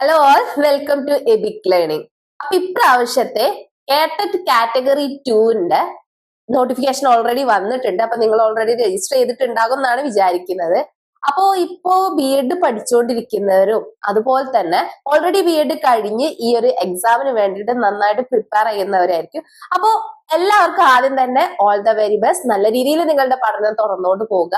Hello all welcome to എബിക് learning അപ്പൊ ഇപ്രാവശ്യത്തെ കേട്ടറ്റ് category ടുവിന്റെ നോട്ടിഫിക്കേഷൻ ഓൾറെഡി വന്നിട്ടുണ്ട്. അപ്പൊ നിങ്ങൾ ഓൾറെഡി രജിസ്റ്റർ ചെയ്തിട്ടുണ്ടാകും എന്നാണ് വിചാരിക്കുന്നത്. അപ്പോ ഇപ്പോ ബി എഡ് പഠിച്ചുകൊണ്ടിരിക്കുന്നവരും അതുപോലെ തന്നെ ഓൾറെഡി ബി എഡ് കഴിഞ്ഞ് ഈ ഒരു എക്സാമിന് വേണ്ടിയിട്ട് നന്നായിട്ട് പ്രിപ്പയർ ചെയ്യുന്നവരായിരിക്കും. അപ്പോ എല്ലാവർക്കും ആദ്യം തന്നെ ഓൾ ദ വെരി ബെസ്റ്റ് നല്ല രീതിയിൽ നിങ്ങളുടെ പഠനം തുറന്നുകൊണ്ട് പോവുക.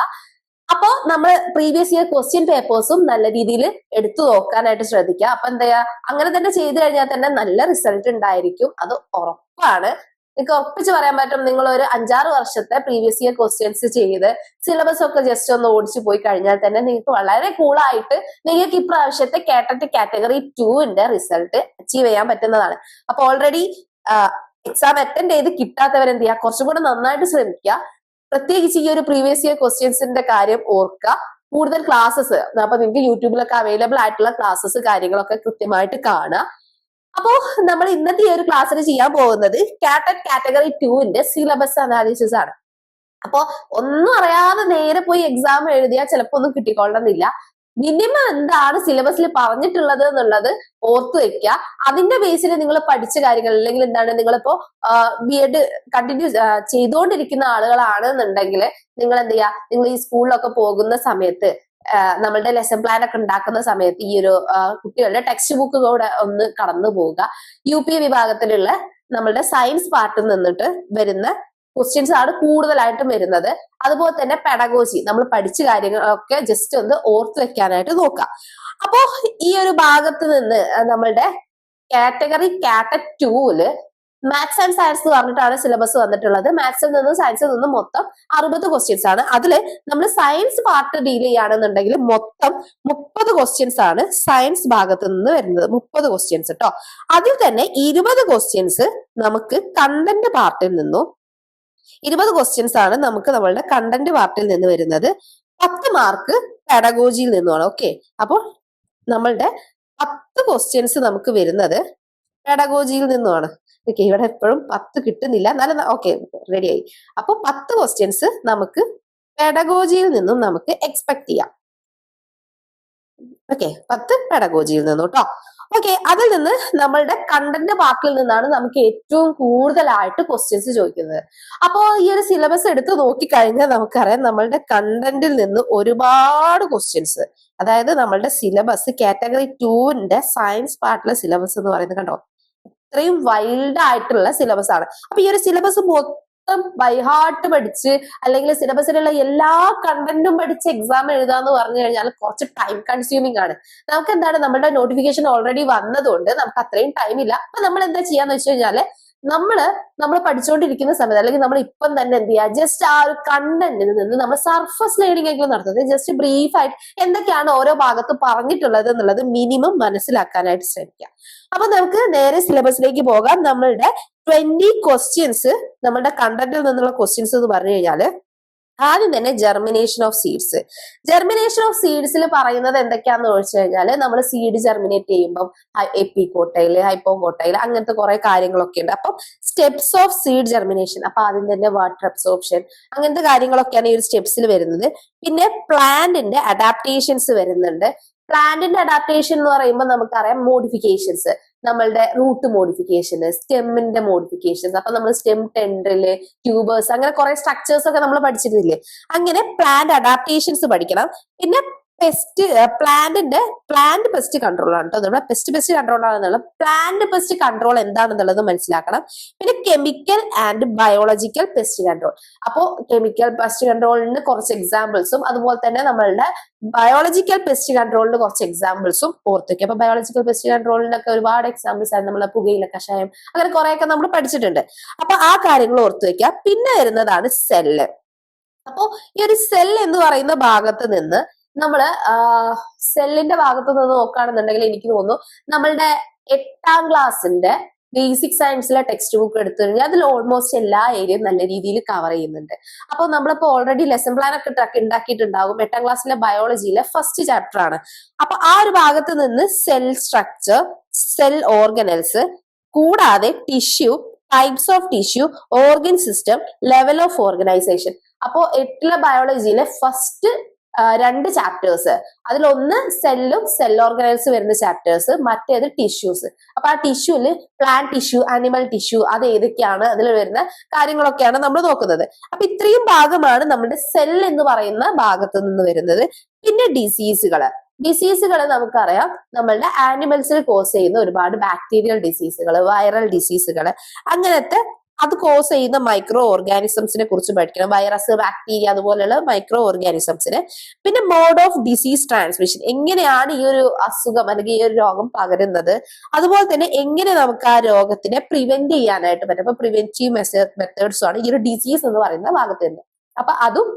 അപ്പോ നമ്മൾ പ്രീവിയസ് ഇയർ ക്വസ്റ്റ്യൻ പേപ്പേഴ്സും നല്ല രീതിയിൽ എടുത്തു നോക്കാനായിട്ട് ശ്രദ്ധിക്കുക. അപ്പൊ എന്താ അങ്ങനെ തന്നെ ചെയ്തു കഴിഞ്ഞാൽ തന്നെ നല്ല റിസൾട്ട് ഉണ്ടായിരിക്കും. അത് ഉറപ്പാണ്. നിങ്ങൾക്ക് ഉറപ്പിച്ച് പറയാൻ പറ്റും നിങ്ങൾ ഒരു അഞ്ചാറ് വർഷത്തെ പ്രീവിയസ് ഇയർ ക്വസ്റ്റ്യൻസ് ചെയ്ത് സിലബസ് ഒക്കെ ജസ്റ്റ് ഒന്ന് ഓടിച്ചു പോയി കഴിഞ്ഞാൽ തന്നെ നിങ്ങൾക്ക് വളരെ കൂളായിട്ട് നിങ്ങൾക്ക് ഇപ്രാവശ്യത്തെ കാറ്ററ്റ് കാറ്റഗറി ടുവിന്റെ റിസൾട്ട് അച്ചീവ് ചെയ്യാൻ പറ്റുന്നതാണ്. അപ്പൊ ഓൾറെഡി എക്സാം അറ്റൻഡ് ചെയ്ത് കിട്ടാത്തവരെന്ത് ചെയ്യുക കുറച്ചും കൂടെ നന്നായിട്ട് ശ്രമിക്കുക. പ്രത്യേകിച്ച് ഈ ഒരു പ്രീവിയസ് ഇയർ ക്വസ്റ്റ്യൻസിന്റെ കാര്യം ഓർക്കുക. കൂടുതൽ ക്ലാസ്സസ് അപ്പൊ നിങ്ങൾക്ക് യൂട്യൂബിലൊക്കെ അവൈലബിൾ ആയിട്ടുള്ള ക്ലാസ്സസ് കാര്യങ്ങളൊക്കെ കൃത്യമായിട്ട് കാണുക. അപ്പോ നമ്മൾ ഇന്നത്തെ ഈ ഒരു ക്ലാസ്സിൽ ചെയ്യാൻ പോകുന്നത് കാറ്ററ്റ് കാറ്റഗറി ടുവിന്റെ സിലബസ് അനാലിസിസ് ആണ്. അപ്പോ ഒന്നും അറിയാതെ നേരെ പോയി എക്സാം എഴുതിയാൽ ചിലപ്പോ ഒന്നും കിട്ടിക്കൊള്ളണമെന്നില്ല. മിനിമം എന്താണ് സിലബസിൽ പറഞ്ഞിട്ടുള്ളത് എന്നുള്ളത് ഓർത്തു വെക്കുക. അതിന്റെ ബേസിൽ നിങ്ങൾ പഠിച്ച കാര്യങ്ങൾ അല്ലെങ്കിൽ എന്താണ് നിങ്ങളിപ്പോ ബി എഡ് കണ്ടിന്യൂ ചെയ്തുകൊണ്ടിരിക്കുന്ന ആളുകളാണെന്നുണ്ടെങ്കിൽ നിങ്ങൾ എന്ത് ചെയ്യുക? നിങ്ങൾ ഈ സ്കൂളിലൊക്കെ പോകുന്ന സമയത്ത് നമ്മളുടെ ലെസൺ പ്ലാൻ ഒക്കെ ഉണ്ടാക്കുന്ന സമയത്ത് ഈ ഒരു കുട്ടികളുടെ ടെക്സ്റ്റ് ബുക്ക് കൂടെ ഒന്ന് കടന്നു പോവുക. യു പി വിഭാഗത്തിലുള്ള നമ്മളുടെ സയൻസ് പാർട്ടിൽ നിന്നിട്ട് വരുന്ന ക്വസ്റ്റ്യൻസ് ആണ് കൂടുതലായിട്ടും വരുന്നത്. അതുപോലെ തന്നെ പെടഗോജി നമ്മൾ പഠിച്ച കാര്യങ്ങളൊക്കെ ജസ്റ്റ് ഒന്ന് ഓർത്ത് വെക്കാനായിട്ട് നോക്കാം അപ്പോ ഈ ഒരു ഭാഗത്ത് നിന്ന് നമ്മളുടെ കാറ്റഗറി കാറ്റ ടൂൽ മാത്സ് ആൻഡ് സയൻസ് എന്ന് പറഞ്ഞിട്ടാണ് സിലബസ് വന്നിട്ടുള്ളത്. മാത്സിൽ നിന്നും സയൻസിൽ നിന്നും മൊത്തം അറുപത് ക്വസ്റ്റ്യൻസ് ആണ്. അതിൽ നമ്മൾ സയൻസ് പാർട്ട് ഡീൽ ചെയ്യുകയാണെന്നുണ്ടെങ്കിൽ മൊത്തം മുപ്പത് ക്വസ്റ്റ്യൻസ് ആണ് സയൻസ് ഭാഗത്ത് നിന്ന് വരുന്നത്. മുപ്പത് ക്വസ്റ്റ്യൻസ് കേട്ടോ അതിൽ തന്നെ ഇരുപത് ക്വസ്റ്റ്യൻസ് നമുക്ക് കണ്ടന്റ് പാർട്ടിൽ നിന്നും ഇരുപത് ക്വസ്റ്റ്യൻസ് ആണ് നമുക്ക് നമ്മളുടെ കണ്ടന്റ് പാർട്ടിൽ നിന്ന് വരുന്നത്. പത്ത് മാർക്ക് പെഡഗോജിയിൽ നിന്നുമാണ് ഓക്കെ അപ്പോൾ നമ്മളുടെ പത്ത് ക്വസ്റ്റ്യൻസ് നമുക്ക് വരുന്നത് പെഡഗോജിയിൽ നിന്നുമാണ്. ഓക്കെ ഇവിടെ എപ്പോഴും പത്ത് കിട്ടുന്നില്ല. നല്ല ഓക്കെ റെഡിയായി അപ്പൊ പത്ത് ക്വസ്റ്റ്യൻസ് നമുക്ക് പെഡഗോജിയിൽ നിന്നും നമുക്ക് എക്സ്പെക്ട് ചെയ്യാം. ഓക്കെ പത്ത് പെഡഗോജിയിൽ നിന്നും കേട്ടോ ഓക്കെ അതിൽ നിന്ന് നമ്മളുടെ കണ്ടന്റ് പാർട്ടിൽ നിന്നാണ് നമുക്ക് ഏറ്റവും കൂടുതലായിട്ട് ക്വസ്റ്റ്യൻസ് ചോദിക്കുന്നത്. അപ്പോ ഈ ഒരു സിലബസ് എടുത്ത് നോക്കിക്കഴിഞ്ഞാൽ നമുക്കറിയാം നമ്മളുടെ കണ്ടന്റിൽ നിന്ന് ഒരുപാട് ക്വസ്റ്റ്യൻസ് അതായത് നമ്മളുടെ സിലബസ് കാറ്റഗറി ടുവിന്റെ സയൻസ് പാർട്ടിലെ സിലബസ് എന്ന് പറയുന്നത് കണ്ടോ? ഇത്രയും വൈൽഡ് ആയിട്ടുള്ള സിലബസ് ആണ്. അപ്പൊ ഈ ഒരു സിലബസ് മൊത്തം ബൈഹാർട്ട് പഠിച്ച് അല്ലെങ്കിൽ സിലബസിലുള്ള എല്ലാ കണ്ടന്റും പഠിച്ച് എക്സാം എഴുതാന്ന് പറഞ്ഞു കഴിഞ്ഞാൽ കുറച്ച് ടൈം കൺസ്യൂമിംഗ് ആണ്. നമുക്ക് എന്താണ് നമ്മുടെ നോട്ടിഫിക്കേഷൻ ഓൾറെഡി വന്നതുകൊണ്ട് നമുക്ക് അത്രയും ടൈം ഇല്ല. അപ്പൊ നമ്മൾ എന്താ ചെയ്യാന്ന് വെച്ച് കഴിഞ്ഞാൽ നമ്മൾ നമ്മൾ പഠിച്ചുകൊണ്ടിരിക്കുന്ന സമയത്ത് അല്ലെങ്കിൽ നമ്മൾ ഇപ്പം തന്നെ എന്ത് ചെയ്യുക ജസ്റ്റ് ആ ഒരു കണ്ടന്റിൽ നിന്ന് നമ്മൾ സർഫസ് ലേണിംഗ് എങ്കിലും നടത്തുന്നത് ജസ്റ്റ് ബ്രീഫ് ആയിട്ട് എന്തൊക്കെയാണ് ഓരോ ഭാഗത്ത് പറഞ്ഞിട്ടുള്ളത് എന്നുള്ളത് മിനിമം മനസ്സിലാക്കാനായിട്ട് ശ്രമിക്കാം അപ്പൊ നമുക്ക് നേരെ സിലബസിലേക്ക് പോകാം. നമ്മളുടെ ട്വന്റി ക്വസ്റ്റ്യൻസ് നമ്മളുടെ കണ്ടന്റിൽ നിന്നുള്ള ക്വസ്റ്റ്യൻസ് എന്ന് പറഞ്ഞു കഴിഞ്ഞാൽ ആദ്യം തന്നെ germination of seeds germination of സീഡ്സിൽ പറയുന്നത് എന്തൊക്കെയാന്ന് ചോദിച്ചു കഴിഞ്ഞാൽ നമ്മൾ സീഡ് ജെർമിനേറ്റ് ചെയ്യുമ്പോൾ എപ്പിക്കോട്ടയിൽ ഹൈപ്പോകോട്ടയിൽ അങ്ങനത്തെ കുറെ കാര്യങ്ങളൊക്കെ ഉണ്ട്. അപ്പം സ്റ്റെപ്സ് ഓഫ് സീഡ് ജെർമിനേഷൻ അപ്പൊ ആദ്യം തന്നെ വാട്ടർ അബ്സോർപ്ഷൻ അങ്ങനത്തെ കാര്യങ്ങളൊക്കെയാണ് ഈ ഒരു സ്റ്റെപ്സിൽ വരുന്നത്. പിന്നെ പ്ലാന്റിന്റെ അഡാപ്റ്റേഷൻസ് വരുന്നുണ്ട്. പ്ലാന്റിന്റെ അഡാപ്റ്റേഷൻ എന്ന് പറയുമ്പോൾ നമുക്കറിയാം മോഡിഫിക്കേഷൻസ് നമ്മളുടെ റൂട്ട് മോഡിഫിക്കേഷൻ സ്റ്റെമ്മിന്റെ മോഡിഫിക്കേഷൻസ് അപ്പൊ നമ്മൾ സ്റ്റെം ടെൻഡറിൽ ട്യൂബേഴ്സ് അങ്ങനെ കുറെ സ്ട്രക്ചേഴ്സ് ഒക്കെ നമ്മൾ പഠിച്ചിരുന്നില്ലേ? അങ്ങനെ പ്ലാന്റ് അഡാപ്റ്റേഷൻസ് പഠിക്കണം. പിന്നെ പെസ്റ്റ് പ്ലാന്റിന്റെ പ്ലാന്റ് പെസ്റ്റ് കൺട്രോൾ ആണ് കേട്ടോ. നമ്മുടെ പെസ്റ്റ് പെസ്റ്റ് കൺട്രോൾ ആണെന്നുള്ളത്. പ്ലാന്റ് പെസ്റ്റ് കൺട്രോൾ എന്താണെന്നുള്ളത് മനസ്സിലാക്കണം. പിന്നെ chemical and biological pest control അപ്പോ കെമിക്കൽ പെസ്റ്റ് കൺട്രോളിന് കുറച്ച് എക്സാമ്പിൾസും അതുപോലെ തന്നെ നമ്മളുടെ ബയോളജിക്കൽ പെസ്റ്റ് കൺട്രോളിന് കുറച്ച് എക്സാമ്പിൾസും ഓർത്തേക്കും. അപ്പൊ ബയോളജിക്കൽ പെസ്റ്റ് കൺട്രോളിനൊക്കെ ഒരുപാട് എക്സാമ്പിൾസ് ആണ്. നമ്മളെ പുകയില കഷായം അങ്ങനെ കുറെയൊക്കെ നമ്മൾ പഠിച്ചിട്ടുണ്ട്. അപ്പൊ ആ കാര്യങ്ങൾ ഓർത്തു വെക്കുക പിന്നെ വരുന്നതാണ് സെല്ല് അപ്പോ ഈ ഒരു സെൽ എന്ന് പറയുന്ന ഭാഗത്ത് നിന്ന് നമ്മൾ സെല്ലിന്റെ ഭാഗത്ത് നിന്ന് നോക്കുകയാണെന്നുണ്ടെങ്കിൽ എനിക്ക് തോന്നുന്നു നമ്മളുടെ എട്ടാം ക്ലാസ്സിന്റെ ബേസിക് സയൻസിലെ ടെക്സ്റ്റ് ബുക്ക് എടുത്തു കഴിഞ്ഞാൽ അതിൽ ഓൾമോസ്റ്റ് എല്ലാ ഏരിയയും നല്ല രീതിയിൽ കവർ ചെയ്യുന്നുണ്ട്. അപ്പോൾ നമ്മളിപ്പോൾ ഓൾറെഡി ലെസൺ പ്ലാൻ ഒക്കെ ഉണ്ടാക്കിയിട്ടുണ്ടാകും എട്ടാം ക്ലാസ്സിലെ ബയോളജിയിലെ ഫസ്റ്റ് ചാപ്റ്റർ ആണ്. അപ്പൊ ആ ഒരു ഭാഗത്ത് നിന്ന് സെൽ സ്ട്രക്ചർ സെൽ ഓർഗനൽസ് കൂടാതെ tissue types of tissue organ system level of organisation അപ്പോ എട്ടിലെ ബയോളജിയിലെ ഫസ്റ്റ് രണ്ട് ചാപ്റ്റേഴ്സ് അതിലൊന്ന് സെല്ലും സെൽ ഓർഗനൈസ് വരുന്ന ചാപ്റ്റേഴ്സ് മറ്റേത് ടിഷ്യൂസ് അപ്പൊ ആ ടിഷ്യൂൽ പ്ലാന്റ് ടിഷ്യൂ ആനിമൽ ടിഷ്യൂ അത് ഏതൊക്കെയാണ് അതിൽ വരുന്ന കാര്യങ്ങളൊക്കെയാണ് നമ്മൾ നോക്കുന്നത്. അപ്പൊ ഇത്രയും ഭാഗമാണ് നമ്മുടെ സെൽ എന്ന് പറയുന്ന ഭാഗത്ത് നിന്ന് വരുന്നത്. പിന്നെ ഡിസീസുകൾ ഡിസീസുകൾ നമുക്കറിയാം നമ്മളുടെ ആനിമൽസിൽ കോസ് ചെയ്യുന്ന ഒരുപാട് ബാക്ടീരിയൽ ഡിസീസുകൾ വൈറൽ ഡിസീസുകൾ അങ്ങനത്തെ അത് കോസ് ചെയ്യുന്ന മൈക്രോ ഓർഗാനിസംസിനെ കുറിച്ച് പഠിക്കണം. വൈറസ് ബാക്ടീരിയ അതുപോലെയുള്ള മൈക്രോ ഓർഗാനിസംസിന് പിന്നെ മോഡ് ഓഫ് ഡിസീസ് ട്രാൻസ്മിഷൻ എങ്ങനെയാണ് ഈ ഒരു അസുഖം അല്ലെങ്കിൽ ഈ ഒരു രോഗം പകരുന്നത്? അതുപോലെ തന്നെ എങ്ങനെ നമുക്ക് ആ രോഗത്തിനെ പ്രിവെന്റ് ചെയ്യാനായിട്ട് പറ്റും? അപ്പൊ പ്രിവെന്റീവ് മെത്തേഡ്സും ആണ് ഈ ഒരു ഡിസീസ് എന്ന് പറയുന്ന ഭാഗത്ത് നിന്ന്. അപ്പൊ അതും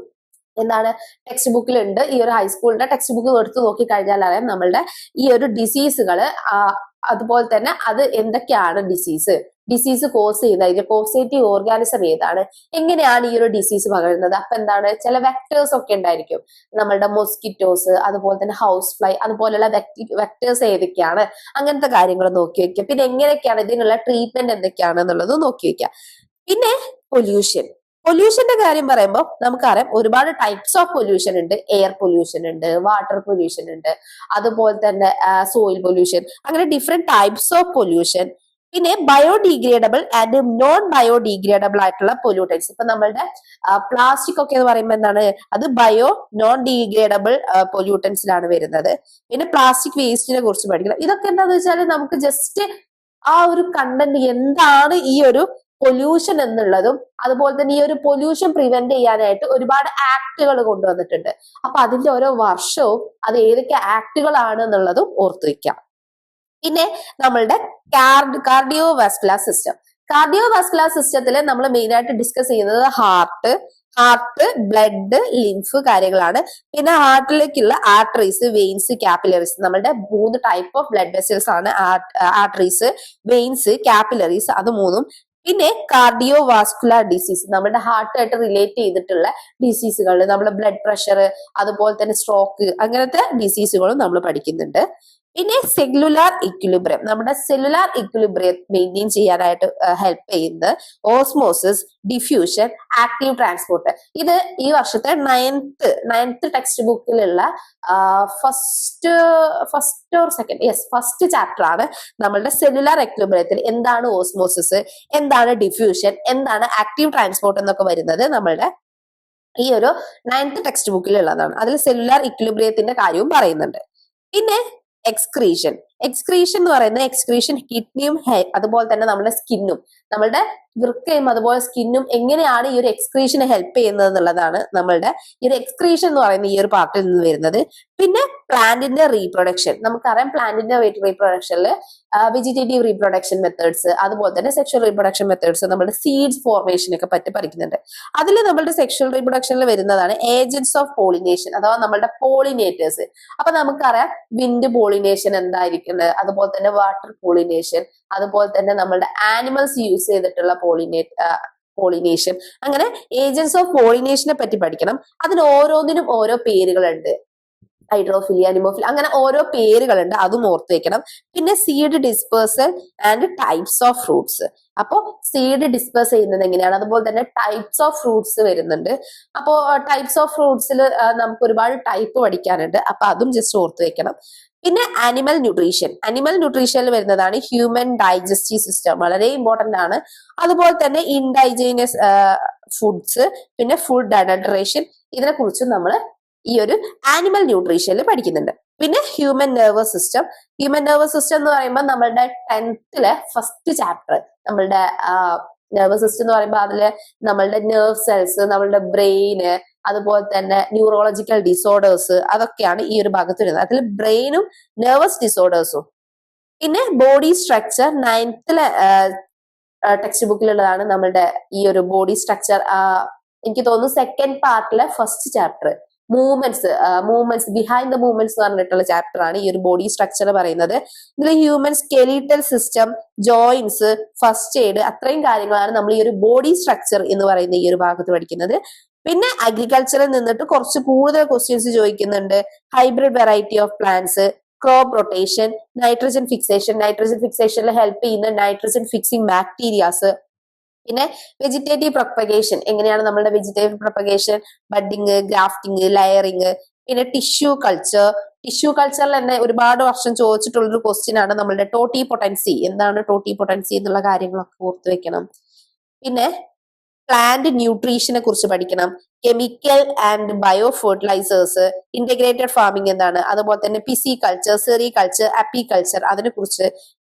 എന്താണ്? ടെക്സ്റ്റ് ബുക്കിലുണ്ട് ഈ ഒരു ഹൈസ്കൂളിന്റെ ടെക്സ്റ്റ് ബുക്ക് എടുത്ത് നോക്കിക്കഴിഞ്ഞാൽ അറിയാം നമ്മളുടെ ഈ ഒരു ഡിസീസുകൾ അതുപോലെ തന്നെ അത് എന്തൊക്കെയാണ് ഡിസീസ് ഡിസീസ് കോസ് ചെയ്യുന്ന അതിന്റെ കോസേറ്റീവ് ഓർഗാനിസം ഏതാണ് എങ്ങനെയാണ് ഈ ഒരു ഡിസീസ് പകരുന്നത്? അപ്പൊ എന്താണ്? ചില വെക്ടേഴ്സ് ഒക്കെ ഉണ്ടായിരിക്കും. നമ്മളുടെ മൊസ്കിറ്റോസ് അതുപോലെ തന്നെ ഹൗസ് ഫ്ലൈ അതുപോലെയുള്ള വെക്ടേഴ്സ് ഏതൊക്കെയാണ്? അങ്ങനത്തെ കാര്യങ്ങൾ നോക്കി വെക്കുക. പിന്നെ എങ്ങനെയൊക്കെയാണ് ഇതിനുള്ള ട്രീറ്റ്മെന്റ് എന്തൊക്കെയാണ് എന്നുള്ളത് നോക്കി വെക്കുക. പിന്നെ പൊല്യൂഷൻ പൊല്യൂഷന്റെ കാര്യം പറയുമ്പോൾ നമുക്കറിയാം ഒരുപാട് ടൈപ്സ് ഓഫ് പൊല്യൂഷൻ ഉണ്ട്. എയർ പൊല്യൂഷൻ ഉണ്ട് വാട്ടർ പൊല്യൂഷൻ ഉണ്ട് അതുപോലെ തന്നെ സോയിൽ പൊല്യൂഷൻ അങ്ങനെ ഡിഫറെന്റ് ടൈപ്സ് ഓഫ് പൊല്യൂഷൻ പിന്നെ ബയോഡിഗ്രേഡബിൾ ആൻഡ് നോൺ ബയോഡിഗ്രേഡബിൾ ആയിട്ടുള്ള പൊല്യൂട്ടൻസ് ഇപ്പൊ നമ്മളുടെ പ്ലാസ്റ്റിക് ഒക്കെ എന്ന് പറയുമ്പോൾ എന്താണ്? അത് ബയോ നോൺ ഡീഗ്രേഡബിൾ പൊല്യൂട്ടൻസിലാണ് വരുന്നത്. പിന്നെ പ്ലാസ്റ്റിക് വേസ്റ്റിനെ കുറിച്ച് പഠിക്കണം. ഇതൊക്കെ എന്താന്ന് വെച്ചാൽ നമുക്ക് ജസ്റ്റ് ആ ഒരു കണ്ടന്റ് എന്താണ് ഈ ഒരു പൊല്യൂഷൻ എന്നുള്ളതും അതുപോലെ തന്നെ ഈ ഒരു പൊല്യൂഷൻ പ്രിവെന്റ് ചെയ്യാനായിട്ട് ഒരുപാട് ആക്ടുകൾ കൊണ്ടുവന്നിട്ടുണ്ട്. അപ്പൊ അതിന്റെ ഓരോ വർഷവും അത് ഏതൊക്കെ ആക്ടുകളാണ് എന്നുള്ളതും ഓർത്തു വയ്ക്കാം പിന്നെ നമ്മളുടെ cardiovascular system cardiovascular സിസ്റ്റത്തിൽ നമ്മൾ മെയിൻ ആയിട്ട് ഡിസ്കസ് ചെയ്യുന്നത് ഹാർട്ട് ഹാർട്ട് ബ്ലഡ് ലിംഫ് കാര്യങ്ങളാണ്. പിന്നെ ഹാർട്ടിലേക്കുള്ള ആർട്ടറീസ് വെയിൻസ് കാപ്പിലറീസ് നമ്മളുടെ മൂന്ന് ടൈപ്പ് ഓഫ് ബ്ലഡ് വെസൽസ് ആണ് ആർട്ടറീസ് വെയിൻസ് കാപ്പിലറീസ് അത് മൂന്നും. പിന്നെ കാർഡിയോ വാസ്കുലർ ഡിസീസ് നമ്മുടെ ഹാർട്ടായിട്ട് റിലേറ്റ് ചെയ്തിട്ടുള്ള ഡിസീസുകൾ നമ്മുടെ ബ്ലഡ് പ്രഷർ അതുപോലെ തന്നെ സ്ട്രോക്ക് അങ്ങനത്തെ ഡിസീസുകളും നമ്മൾ പഠിക്കുന്നുണ്ട്. പിന്നെ സെല്ലുലാർ ഇക്വിലിബ്രിയം നമ്മുടെ സെല്ലുലാർ ഇക്വിലിബ്രിയം മെയിന്റെയിൻ ചെയ്യാനായിട്ട് ഹെൽപ്പ് ചെയ്യുന്നത് ഓസ്മോസിസ് ഡിഫ്യൂഷൻ ആക്റ്റീവ് ട്രാൻസ്പോർട്ട് ഇത് ഈ വർഷത്തെ ninth ninth text ബുക്കിലുള്ള first first or second yes first chapter ആണ് നമ്മളുടെ സെല്ലുലാർ എക്വിലിബ്രിയത്തിൽ എന്താണ് ഓസ്മോസിസ് എന്താണ് ഡിഫ്യൂഷൻ എന്താണ് ആക്റ്റീവ് ട്രാൻസ്പോർട്ട് എന്നൊക്കെ വരുന്നത് നമ്മളുടെ ഈ ഒരു നയൻത്ത് ടെക്സ്റ്റ് ബുക്കിലുള്ളതാണ് അതിൽ സെല്ലുലാർ ഇക്വിലിബ്രിയത്തിന്റെ കാര്യവും പറയുന്നുണ്ട്. പിന്നെ എക്സ്ക്രീഷൻ എക്സ്ക്രീഷൻ എന്ന് പറയുന്നത് എക്സ്ക്രീഷൻ കിഡ്നിയും അതുപോലെ തന്നെ നമ്മുടെ സ്കിന്നും നമ്മളുടെ വൃക്കയും അതുപോലെ സ്കിന്നും എങ്ങനെയാണ് ഈ ഒരു എക്സ്ക്രീഷനെ ഹെൽപ്പ് ചെയ്യുന്നത് എന്നുള്ളതാണ് നമ്മളുടെ ഈ ഒരു എക്സ്ക്രീഷൻ എന്ന് പറയുന്ന ഈ ഒരു പാർട്ടിൽ നിന്ന് വരുന്നത്. പിന്നെ പ്ലാന്റിന്റെ റീപ്രൊഡക്ഷൻ നമുക്കറിയാം പ്ലാന്റിന്റെ വെയിറ്റ് റീപ്രൊഡക്ഷനിൽ വെജിറ്റേറ്റീവ് റീപ്രൊഡക്ഷൻ മെത്തേഡ്സ് അതുപോലെ തന്നെ സെക്ഷൽ റീപ്രൊഡക്ഷൻ മെത്തേഡ്സ് നമ്മുടെ സീഡ്സ് ഫോർമേഷനൊക്കെ പറ്റി പഠിക്കുന്നുണ്ട്. അതിൽ നമ്മളുടെ സെക്ഷൽ റീപ്രൊഡക്ഷനിൽ വരുന്നതാണ് ഏജൻസ് ഓഫ് പോളിനേഷൻ അഥവാ നമ്മളുടെ പോളിനേറ്റേഴ്സ് അപ്പൊ നമുക്കറിയാം വിൻഡ് പോളിനേഷൻ എന്തായിരിക്കുന്നത് അതുപോലെ തന്നെ വാട്ടർ പോളിനേഷൻ അതുപോലെ തന്നെ നമ്മളുടെ ആനിമൽസ് യൂസ് ചെയ്തിട്ടുള്ള പോളിനേറ്റ് പോളിനേഷൻ അങ്ങനെ ഏജൻസ് ഓഫ് പോളിനേഷനെ പറ്റി പഠിക്കണം. അതിന് ഓരോന്നിനും ഓരോ പേരുകളുണ്ട്. ഹൈഡ്രോഫിലിയ അനിമോഫിലി അങ്ങനെ ഓരോ പേരുകളുണ്ട്. അതും ഓർത്ത് വെക്കണം. പിന്നെ seed dispersal and types of fruits അപ്പോൾ സീഡ് ഡിസ്പേഴ്സ് ചെയ്യുന്നത് എങ്ങനെയാണ്? അതുപോലെ തന്നെ ടൈപ്സ് ഓഫ് ഫ്രൂട്ട്സ് വരുന്നുണ്ട്. അപ്പോൾ ടൈപ്സ് ഓഫ് ഫ്രൂട്ട്സിൽ നമുക്ക് ഒരുപാട് ടൈപ്പ് പഠിക്കാനുണ്ട്. അപ്പൊ അതും ജസ്റ്റ് ഓർത്ത് വെക്കണം. പിന്നെ അനിമൽ ന്യൂട്രീഷൻ അനിമൽ ന്യൂട്രീഷനിൽ വരുന്നതാണ് ഹ്യൂമൻ ഡൈജസ്റ്റീവ് സിസ്റ്റം വളരെ ഇമ്പോർട്ടന്റ് ആണ്. അതുപോലെ തന്നെ ഇൻഡൈജീനിയസ് ഫുഡ്സ് പിന്നെ ഫുഡ് അഡൾട്രേഷൻ ഇതിനെ കുറിച്ചും നമ്മൾ ഈ ഒരു ആനിമൽ ന്യൂട്രീഷനിൽ പഠിക്കുന്നുണ്ട്. പിന്നെ human nervous system human nervous system എന്ന് പറയുമ്പോൾ നമ്മളുടെ ടെൻത്തിലെ ഫസ്റ്റ് ചാപ്റ്റർ നമ്മളുടെ നെർവസ് സിസ്റ്റം എന്ന് പറയുമ്പോൾ അതിൽ നമ്മളുടെ നെർവ് സെൽസ് നമ്മളുടെ ബ്രെയിന് അതുപോലെ തന്നെ ന്യൂറോളജിക്കൽ ഡിസോർഡേഴ്സ് അതൊക്കെയാണ് ഈ ഒരു ഭാഗത്ത് വരുന്നത്. അതിൽ ബ്രെയിനും നെർവസ് ഡിസോർഡേഴ്സും പിന്നെ ബോഡി സ്ട്രക്ചർ നയൻത്തിലെ ടെക്സ്റ്റ് ബുക്കിലുള്ളതാണ് നമ്മളുടെ ഈ ഒരു ബോഡി സ്ട്രക്ചർ എനിക്ക് തോന്നുന്നു second പാർട്ടിലെ first chapter movements movements behind the movements എന്ന് പറഞ്ഞിട്ടുള്ള ചാപ്റ്റർ ആണ് ഈ ഒരു ബോഡി സ്ട്രക്ചർ പറയുന്നത്. ഇതിൽ human skeletal system joints first aid അത്രയും കാര്യങ്ങളാണ് നമ്മൾ ഈ ഒരു ബോഡി സ്ട്രക്ചർ എന്ന് പറയുന്ന ഈ ഒരു ഭാഗത്ത് പഠിക്കുന്നത്. പിന്നെ അഗ്രികൾച്ചറിൽ നിന്നിട്ട് കുറച്ച് കൂടുതൽ ക്വസ്റ്റ്യൻസ് ചോദിക്കുന്നുണ്ട്. Hybrid variety of plants crop rotation nitrogen fixation nitrogen ഫിക്സേഷനിൽ help ചെയ്യുന്ന നൈട്രജൻ ഫിക്സിംഗ് ബാക്ടീരിയാസ് പിന്നെ വെജിറ്റേറ്റീവ് പ്രൊപ്പഗേഷൻ എങ്ങനെയാണ് നമ്മുടെ vegetative propagation budding grafting layering പിന്നെ ടിഷ്യൂ കൾച്ചർ ടിഷ്യൂ കൾച്ചറിൽ തന്നെ ഒരുപാട് വർഷം ചോദിച്ചിട്ടുള്ളൊരു ക്വസ്റ്റ്യൻ ആണ് നമ്മളുടെ ടോട്ടി പൊട്ടൻസി എന്താണ് ടോട്ടി പൊട്ടൻസി എന്നുള്ള കാര്യങ്ങളൊക്കെ ഓർത്ത് വെക്കണം. പിന്നെ പ്ലാന്റ് ന്യൂട്രീഷനെ കുറിച്ച് പഠിക്കണം. Chemical and bio fertilisers integrated farming എന്താണ്? അതുപോലെ തന്നെ pisciculture sericulture apiculture അതിനെ കുറിച്ച്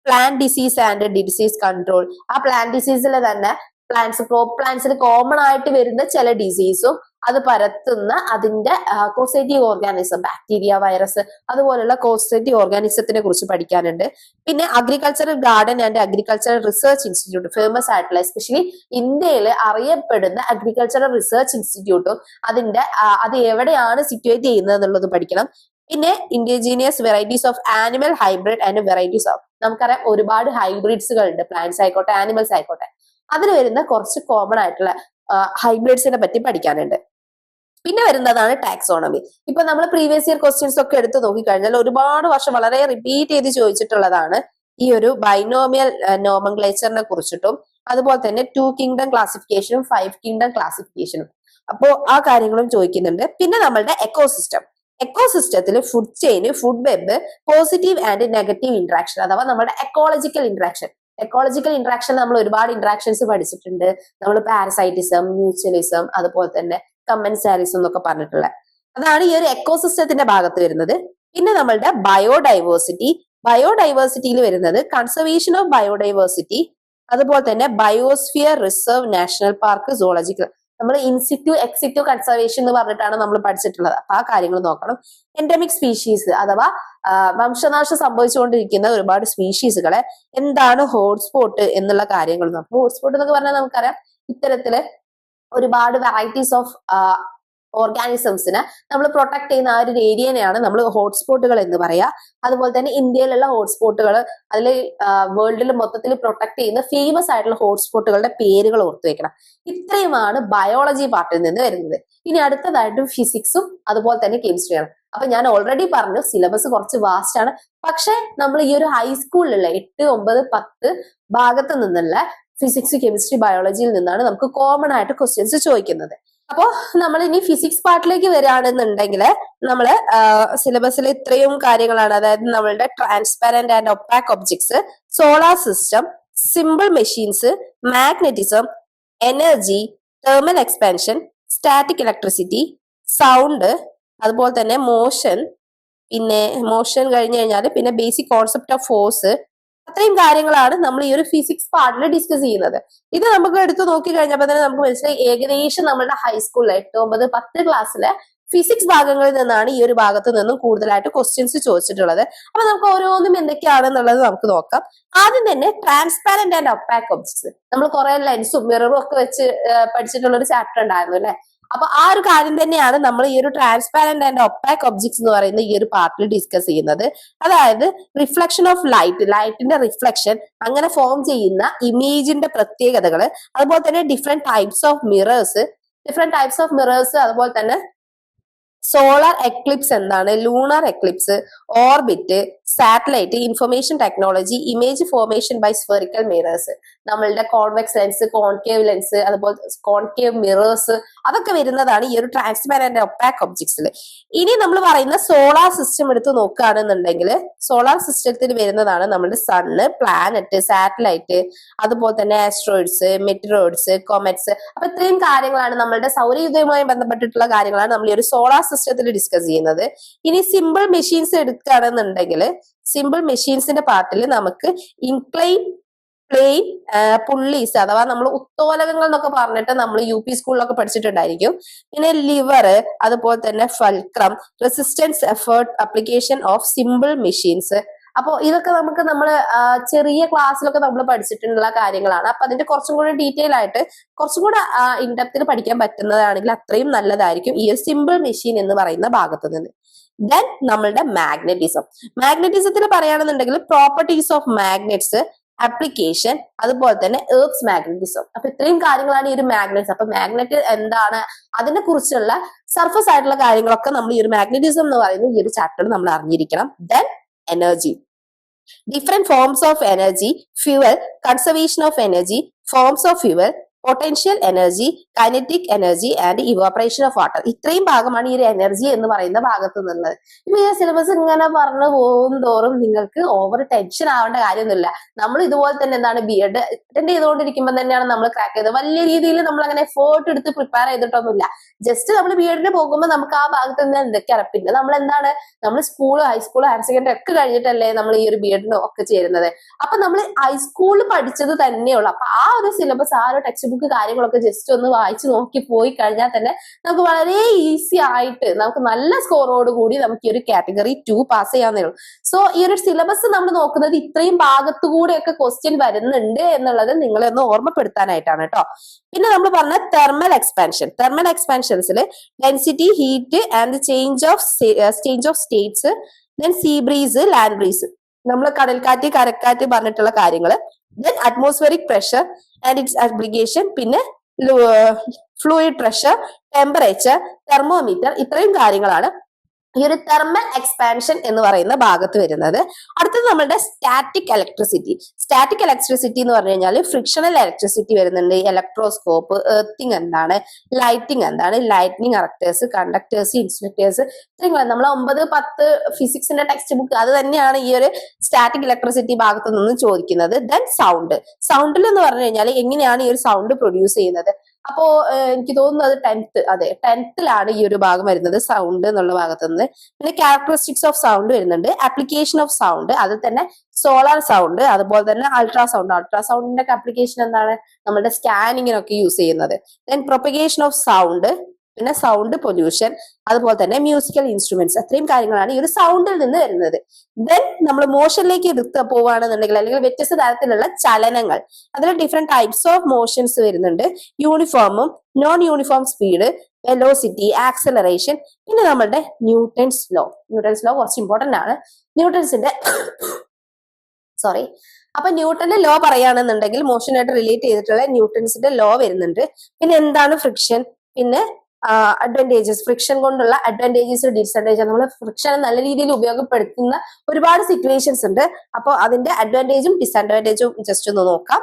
plant disease and disease control ആ പ്ലാന്റ് ഡിസീസിൽ തന്നെ പ്ലാന്റ്സ് ക്രോപ്പ് പ്ലാന്റ്സിൽ കോമൺ ആയിട്ട് വരുന്ന ചില ഡിസീസും അത് പരത്തുന്ന അതിന്റെ കോസേറ്റീവ് ഓർഗാനിസം ബാക്ടീരിയ വൈറസ് അതുപോലുള്ള കോസേറ്റീവ് ഓർഗാനിസത്തിനെ കുറിച്ച് പഠിക്കാനുണ്ട്. പിന്നെ agricultural garden and agricultural research institute famous ആയിട്ടുള്ള എസ്പെഷ്യലി ഇന്ത്യയിൽ അറിയപ്പെടുന്ന അഗ്രികൾച്ചറൽ റിസർച്ച് ഇൻസ്റ്റിറ്റ്യൂട്ടും അതിന്റെ അത് എവിടെയാണ് സിറ്റുവേറ്റ് ചെയ്യുന്നത് എന്നുള്ളത് പഠിക്കണം. പിന്നെ indigenous varieties of animal hybrid and varieties of നമുക്കറിയാം ഒരുപാട് ഹൈബ്രിഡ്സുകൾ ഉണ്ട് പ്ലാന്റ്സ് ആയിക്കോട്ടെ ആനിമൽസ് ആയിക്കോട്ടെ. അതിൽ വരുന്ന കുറച്ച് കോമൺ ആയിട്ടുള്ള ഹൈബ്രിഡ്സിനെ പറ്റി പഠിക്കാനുണ്ട്. പിന്നെ വരുന്നതാണ് ടാക്സോണമി ഇപ്പൊ നമ്മൾ പ്രീവിയസ് ഇയർ ക്വസ്റ്റ്യൻസ് ഒക്കെ എടുത്ത് നോക്കിക്കഴിഞ്ഞാൽ ഒരുപാട് വർഷം വളരെ റിപ്പീറ്റ് ചെയ്ത് ചോദിച്ചിട്ടുള്ളതാണ് ഈ ഒരു ബൈനോമിയൽ നോമംഗ്ലേച്ചറിനെ കുറിച്ചിട്ടും അതുപോലെ തന്നെ ടു കിങ്ഡം ക്ലാസിഫിക്കേഷനും ഫൈവ് കിങ്ഡം ക്ലാസിഫിക്കേഷനും അപ്പോ ആ കാര്യങ്ങളും ചോദിക്കുന്നുണ്ട്. പിന്നെ നമ്മളുടെ ecosystem എക്കോസിസ്റ്റത്തിൽ food chain food web positive and negative interaction അഥവാ നമ്മുടെ എക്കോളജിക്കൽ ഇന്ററാക്ഷൻ എക്കോളജിക്കൽ ഇന്ററാക്ഷൻ നമ്മൾ ഒരുപാട് ഇന്ററാക്ഷൻസ് പഠിച്ചിട്ടുണ്ട്. നമ്മൾ പാരസൈറ്റിസം മ്യൂച്വലിസം അതുപോലെ തന്നെ കമ്മൻസാരിസം എന്നൊക്കെ പറഞ്ഞിട്ടുള്ളത് അതാണ് ഈ ഒരു എക്കോസിസ്റ്റത്തിന്റെ ഭാഗത്ത് വരുന്നത്. പിന്നെ നമ്മളുടെ ബയോഡൈവേഴ്സിറ്റി ബയോഡൈവേഴ്സിറ്റിയിൽ വരുന്നത് കൺസർവേഷൻ ഓഫ് ബയോഡൈവേഴ്സിറ്റി അതുപോലെ തന്നെ biosphere reserve national park zoological നമ്മൾ in situ ex situ conservation എന്ന് പറഞ്ഞിട്ടാണ് നമ്മൾ പഠിച്ചിട്ടുള്ളത്. അപ്പൊ ആ കാര്യങ്ങൾ നോക്കണം. എൻഡമിക് സ്പീഷീസ് അഥവാ വംശനാശം സംഭവിച്ചുകൊണ്ടിരിക്കുന്ന ഒരുപാട് സ്പീഷീസുകളെ എന്താണ് ഹോട്ട്സ്പോട്ട് എന്നുള്ള കാര്യങ്ങൾ നോക്കും ഹോട്ട്സ്പോട്ട് എന്നൊക്കെ പറഞ്ഞാൽ നമുക്കറിയാം ഇത്തരത്തിൽ ഒരുപാട് വെറൈറ്റീസ് ഓഫ് ഓർഗാനിസംസിനെ നമ്മൾ പ്രൊട്ടക്ട് ചെയ്യുന്ന ആ ഒരു ഏരിയനെയാണ് നമ്മൾ ഹോട്ട്സ്പോട്ടുകൾ എന്ന് പറയാ. അതുപോലെ തന്നെ ഇന്ത്യയിലുള്ള ഹോട്ട്സ്പോട്ടുകൾ അതിൽ വേൾഡിൽ മൊത്തത്തിൽ പ്രൊട്ടക്ട് ചെയ്യുന്ന ഫേമസ് ആയിട്ടുള്ള ഹോട്ട്സ്പോട്ടുകളുടെ പേരുകൾ ഓർത്തു വെക്കണം. ഇത്രയുമാണ് ബയോളജി പാർട്ടിൽ നിന്ന് വരുന്നത്. ഇനി അടുത്തതായിട്ടും ഫിസിക്സും അതുപോലെ തന്നെ കെമിസ്ട്രിയാണ് അപ്പൊ ഞാൻ ഓൾറെഡി പറഞ്ഞു സിലബസ് കുറച്ച് വാസ്റ്റ് ആണ്. പക്ഷെ നമ്മൾ ഈ ഒരു ഹൈസ്കൂളിലുള്ള എട്ട് ഒമ്പത് പത്ത് ഭാഗത്ത് നിന്നുള്ള ഫിസിക്സ് കെമിസ്ട്രി ബയോളജിയിൽ നിന്നാണ് നമുക്ക് കോമൺ ആയിട്ട് ക്വസ്റ്റ്യൻസ് ചോദിക്കുന്നത്. അപ്പോ നമ്മൾ ഇനി ഫിസിക്സ് പാർട്ടിലേക്ക് വരികയാണെന്നുണ്ടെങ്കിൽ നമ്മൾ സിലബസിൽ ഇത്രയും കാര്യങ്ങളാണ്. അതായത് നമ്മളുടെ transparent and opaque objects solar system simple machines magnetism energy thermal expansion static electricity sound അതുപോലെ തന്നെ മോഷൻ പിന്നെ മോഷൻ കഴിഞ്ഞു കഴിഞ്ഞാൽ പിന്നെ ബേസിക് കോൺസെപ്റ്റ് ഓഫ് ഫോഴ്സ് അത്രയും കാര്യങ്ങളാണ് നമ്മൾ ഈ ഒരു ഫിസിക്സ് പാർട്ടിൽ ഡിസ്കസ് ചെയ്യുന്നത്. ഇത് നമുക്ക് എടുത്തു നോക്കി കഴിഞ്ഞപ്പോൾ തന്നെ നമുക്ക് മനസ്സിലായി ഏകദേശം നമ്മുടെ ഹൈസ്കൂളിൽ എട്ട് ഒമ്പത് പത്ത് ക്ലാസ്സിലെ ഫിസിക്സ് ഭാഗങ്ങളിൽ നിന്നാണ് ഈ ഒരു ഭാഗത്ത് നിന്നും കൂടുതലായിട്ട് ക്വസ്റ്റ്യൻസ് ചോദിച്ചിട്ടുള്ളത്. അപ്പൊ നമുക്ക് ഓരോന്നും എന്തൊക്കെയാണെന്നുള്ളത് നമുക്ക് നോക്കാം. ആദ്യം തന്നെ ട്രാൻസ്പാരന്റ് ആൻഡ് ഒപ്പാക് ഒബ്ജക്ട്സ് നമ്മൾ കുറെ ലെൻസും മിററും ഒക്കെ വെച്ച് പഠിച്ചിട്ടുള്ള ഒരു ചാപ്റ്റർ ഉണ്ടായിരുന്നു അല്ലെ? അപ്പൊ ആ ഒരു കാര്യം തന്നെയാണ് നമ്മൾ ഈ ഒരു ട്രാൻസ്പാരന്റ് ആൻഡ് ഒപ്പാക് ഒബ്ജക്ട്സ് എന്ന് പറയുന്ന ഈ ഒരു പാർട്ടിൽ ഡിസ്കസ് ചെയ്യുന്നത്. അതായത് റിഫ്ലക്ഷൻ ഓഫ് ലൈറ്റ് ലൈറ്റിന്റെ റിഫ്ലക്ഷൻ അങ്ങനെ ഫോം ചെയ്യുന്ന ഇമേജിന്റെ പ്രത്യേകതകൾ അതുപോലെ തന്നെ different types of mirrors different types of mirrors അതുപോലെ തന്നെ സോളാർ എക്ലിപ്സ് എന്താണ്? Lunar eclipse orbit satellite information technology image formation by spherical mirrors നമ്മളുടെ കോൺവെക്സ് ലെൻസ് കോൺകേവ് ലെൻസ് അതുപോലെ കോൺകേവ് മിറേഴ്സ് അതൊക്കെ വരുന്നതാണ് ഈ ഒരു ട്രാൻസ്പാരന്റ് ഒപ്പാക് ഒബ്ജക്ട്സിൽ ഇനി നമ്മൾ പറയുന്ന സോളാർ സിസ്റ്റം എടുത്ത് നോക്കുകയാണെന്നുണ്ടെങ്കിൽ സോളാർ സിസ്റ്റത്തിൽ വരുന്നതാണ് നമ്മുടെ സണ്ണ് പ്ലാനറ്റ് സാറ്റലൈറ്റ് അതുപോലെ തന്നെ ആസ്ട്രോയിഡ്സ് മെറ്ററോയിഡ്സ് കൊമറ്റ്സ് അപ്പൊ ഇത്രയും കാര്യങ്ങളാണ് നമ്മളുടെ സൗരയുദ്ധവുമായി ബന്ധപ്പെട്ടിട്ടുള്ള കാര്യങ്ങളാണ് നമ്മൾ ഈ ഒരു സോളാർ സിസ്റ്റത്തിൽ ഡിസ്കസ് ചെയ്യുന്നത്. ഇനി സിമ്പിൾ മെഷീൻസ് എടുക്കുകയാണെന്നുണ്ടെങ്കിൽ സിമ്പിൾ മെഷീൻസിന്റെ പാർട്ടിൽ നമുക്ക് ഇൻക്ലൈൻ പ്ലെയിൻ പുള്ളീസ് അഥവാ നമ്മൾ ഉത്തോലകങ്ങൾ എന്നൊക്കെ പറഞ്ഞിട്ട് നമ്മൾ യു പി സ്കൂളിലൊക്കെ പഠിച്ചിട്ടുണ്ടായിരിക്കും. പിന്നെ ലിവർ അതുപോലെ തന്നെ fulcrum resistance effort application of simple machines അപ്പോൾ ഇതൊക്കെ നമുക്ക് നമ്മൾ ചെറിയ ക്ലാസ്സിലൊക്കെ നമ്മൾ പഠിച്ചിട്ടുള്ള കാര്യങ്ങളാണ്. അപ്പൊ അതിന്റെ കുറച്ചും കൂടി ഡീറ്റെയിൽ ആയിട്ട് കുറച്ചും കൂടെ ഇൻഡെപ്തിൽ പഠിക്കാൻ പറ്റുന്നതാണെങ്കിൽ അത്രയും നല്ലതായിരിക്കും ഈ ഒരു സിമ്പിൾ മെഷീൻ എന്ന് പറയുന്ന ഭാഗത്ത് നിന്ന്. ദെൻ നമ്മളുടെ മാഗ്നറ്റിസം മാഗ്നറ്റിസത്തിൽ പറയുകയാണെന്നുണ്ടെങ്കിൽ പ്രോപ്പർട്ടീസ് ഓഫ് മാഗ്നറ്റ്സ് അപ്ലിക്കേഷൻ അതുപോലെ തന്നെ ഏർത്ത്സ് മാഗ്നറ്റിസം അപ്പൊ ഇത്രയും കാര്യങ്ങളാണ് ഈ ഒരു മാഗ്നറ്റ്സ് അപ്പൊ മാഗ്നറ്റ് എന്താണ്? അതിനെ കുറിച്ചുള്ള സർഫസ് ആയിട്ടുള്ള കാര്യങ്ങളൊക്കെ നമ്മൾ ഈ ഒരു മാഗ്നറ്റിസം എന്ന് പറയുന്ന ഈ ഒരു ചാപ്റ്ററിൽ നമ്മൾ അറിഞ്ഞിരിക്കണം. Then energy. Different forms of energy, fuel, conservation of energy, forms of fuel, potential energy kinetic energy and evaporation of water ഇത്രയും ഭാഗമാണ് ഈ ഒരു എനർജി എന്ന് പറയുന്ന ഭാഗത്ത് നിന്നുള്ളത് ഇപ്പൊ ഈ സിലബസ് ഇങ്ങനെ പറഞ്ഞു പോകും തോറും നിങ്ങൾക്ക് ഓവർ ടെൻഷൻ ആവേണ്ട കാര്യമൊന്നുമില്ല. നമ്മൾ ഇതുപോലെ തന്നെ എന്താണ് ബി എഡ് അറ്റൻഡ് ചെയ്തുകൊണ്ടിരിക്കുമ്പോൾ തന്നെയാണ് നമ്മൾ ക്രാക്ക് ചെയ്തത്. വലിയ രീതിയിൽ നമ്മൾ അങ്ങനെ എഫേർട്ട് എടുത്ത് പ്രിപ്പയർ ചെയ്തിട്ടൊന്നുമില്ല. ജസ്റ്റ് നമ്മൾ ബി എഡിന് പോകുമ്പോൾ നമുക്ക് ആ ഭാഗത്ത് നിന്ന് എന്തൊക്കെയാണ്? പിന്നെ നമ്മൾ എന്താണ്? നമ്മൾ സ്കൂൾ ഹൈസ്കൂൾ ഹയർ സെക്കൻഡറി ഒക്കെ കഴിഞ്ഞിട്ടല്ലേ നമ്മൾ ഈ ഒരു ബി എഡിനും ഒക്കെ ചേരുന്നത്. അപ്പൊ നമ്മൾ ഹൈസ്കൂളിൽ പഠിച്ചത് തന്നെയുള്ളൂ. അപ്പൊ ആ ഒരു സിലബസ് ആ ഒരു ടെക്സ്റ്റ് ബുക്ക് കാര്യങ്ങളൊക്കെ ജസ്റ്റ് ഒന്ന് വായിച്ചു നോക്കി പോയി കഴിഞ്ഞാൽ തന്നെ നമുക്ക് വളരെ ഈസി ആയിട്ട് നമുക്ക് നല്ല സ്കോറോട് കൂടി നമുക്ക് ഈ ഒരു കാറ്റഗറി ടു പാസ് ചെയ്യാവുന്നേ ഉള്ളൂ. സോ ഈ ഒരു സിലബസ് നമ്മൾ നോക്കുന്നത് ഇത്രയും ഭാഗത്തു ഒക്കെ ക്വസ്റ്റ്യൻ വരുന്നുണ്ട് എന്നുള്ളത് നിങ്ങളെ ഒന്ന് ഓർമ്മപ്പെടുത്താനായിട്ടാണ് കേട്ടോ. പിന്നെ നമ്മൾ പറഞ്ഞ thermal expansion thermal എക്സ്പാൻഷൻസിൽ density heat and change of change of states then sea breeze land breeze നമ്മൾ കടൽക്കാറ്റ് കരക്കാറ്റ് പറഞ്ഞിട്ടുള്ള കാര്യങ്ങൾ then atmospheric pressure and its application പിന്നെ ഫ്ലൂയിഡ് പ്രഷർ ടെമ്പറേച്ചർ തെർമോമീറ്റർ ഇത്രയും കാര്യങ്ങളാണ് ഈ ഒരു തെർമൽ എക്സ്പാൻഷൻ എന്ന് പറയുന്ന ഭാഗത്ത് വരുന്നത്. അടുത്തത് നമ്മളുടെ സ്റ്റാറ്റിക് ഇലക്ട്രിസിറ്റി സ്റ്റാറ്റിക് ഇലക്ട്രിസിറ്റി എന്ന് പറഞ്ഞു കഴിഞ്ഞാൽ ഫ്രിക്ഷണൽ ഇലക്ട്രിസിറ്റി വരുന്നുണ്ട്. ഇലക്ട്രോസ്കോപ്പ് എർത്തിങ് എന്താണ്? ലൈറ്റിംഗ് എന്താണ്? ലൈറ്റ്നിങ് അറക്ടേഴ്സ് കണ്ടക്ടേഴ്സ് ഇൻസുലേറ്റേഴ്സ് ഇത്രയും നമ്മൾ ഒമ്പത് പത്ത് ഫിസിക്സിന്റെ ടെക്സ്റ്റ് ബുക്ക് അത് തന്നെയാണ് ഈ ഒരു സ്റ്റാറ്റിക് ഇലക്ട്രിസിറ്റി ഭാഗത്ത് നിന്ന് ചോദിക്കുന്നത് ദെൻ സൗണ്ട് സൗണ്ടിൽ എന്ന് പറഞ്ഞു കഴിഞ്ഞാൽ എങ്ങനെയാണ് ഈ ഒരു സൗണ്ട് പ്രൊഡ്യൂസ് ചെയ്യുന്നത്? അപ്പോ എനിക്ക് തോന്നുന്നത് ടെൻത്ത് അതെ ടെൻത്തിലാണ് ഈ ഒരു ഭാഗം വരുന്നത് സൗണ്ട് എന്നുള്ള ഭാഗത്ത് നിന്ന് പിന്നെ ക്യാരക്ടറിസ്റ്റിക്സ് ഓഫ് സൗണ്ട് വരുന്നുണ്ട്. ആപ്ലിക്കേഷൻ ഓഫ് സൗണ്ട് അതിൽ തന്നെ സോളാർ സൗണ്ട് അതുപോലെ തന്നെ അൾട്രാസൗണ്ട് അൾട്രാസൗണ്ടിന്റെ ഒക്കെ ആപ്ലിക്കേഷൻ എന്താണ്? നമ്മുടെ സ്കാനിങ്ങിനൊക്കെ യൂസ് ചെയ്യുന്നത്. ദെൻ പ്രൊപ്പഗേഷൻ ഓഫ് സൗണ്ട് പിന്നെ സൗണ്ട് പൊല്യൂഷൻ അതുപോലെ തന്നെ മ്യൂസിക്കൽ ഇൻസ്ട്രുമെന്റ്സ് അത്രയും കാര്യങ്ങളാണ് ഈ ഒരു സൗണ്ടിൽ നിന്ന് വരുന്നത്. ദെൻ നമ്മൾ മോഷനിലേക്ക് എടുത്ത് പോവുകയാണെന്നുണ്ടെങ്കിൽ അല്ലെങ്കിൽ വ്യത്യസ്ത തരത്തിലുള്ള ചലനങ്ങൾ അതിൽ ഡിഫറെന്റ് ടൈപ്സ് ഓഫ് മോഷൻസ് വരുന്നുണ്ട്. യൂണിഫോമും non uniform speed velocity acceleration പിന്നെ നമ്മളുടെ ന്യൂട്ടൺസ് ലോ ന്യൂട്ടൺസ് ലോ കുറച്ച് ഇമ്പോർട്ടന്റ് ആണ്. ന്യൂട്ടൺസിന്റെ സോറി അപ്പൊ ന്യൂട്ടന്റെ ലോ പറയുകയാണെന്നുണ്ടെങ്കിൽ മോഷനായിട്ട് റിലേറ്റ് ചെയ്തിട്ടുള്ള ന്യൂട്ടൺസിന്റെ ലോ വരുന്നുണ്ട്. പിന്നെ എന്താണ് ഫ്രിക്ഷൻ പിന്നെ അഡ്വാന്റേജസ് ഫ്രിക്ഷൻ കൊണ്ടുള്ള അഡ്വാന്റേജസ് ഡിസഡ്വാന്റേജ് നമ്മൾ ഫ്രിക്ഷൻ നല്ല രീതിയിൽ ഉപയോഗപ്പെടുത്തുന്ന ഒരുപാട് സിറ്റുവേഷൻസ് ഉണ്ട്. അപ്പോൾ അതിന്റെ അഡ്വാന്റേജും ഡിസഡ്വാന്റേജും ജസ്റ്റ് ഒന്ന് നോക്കാം.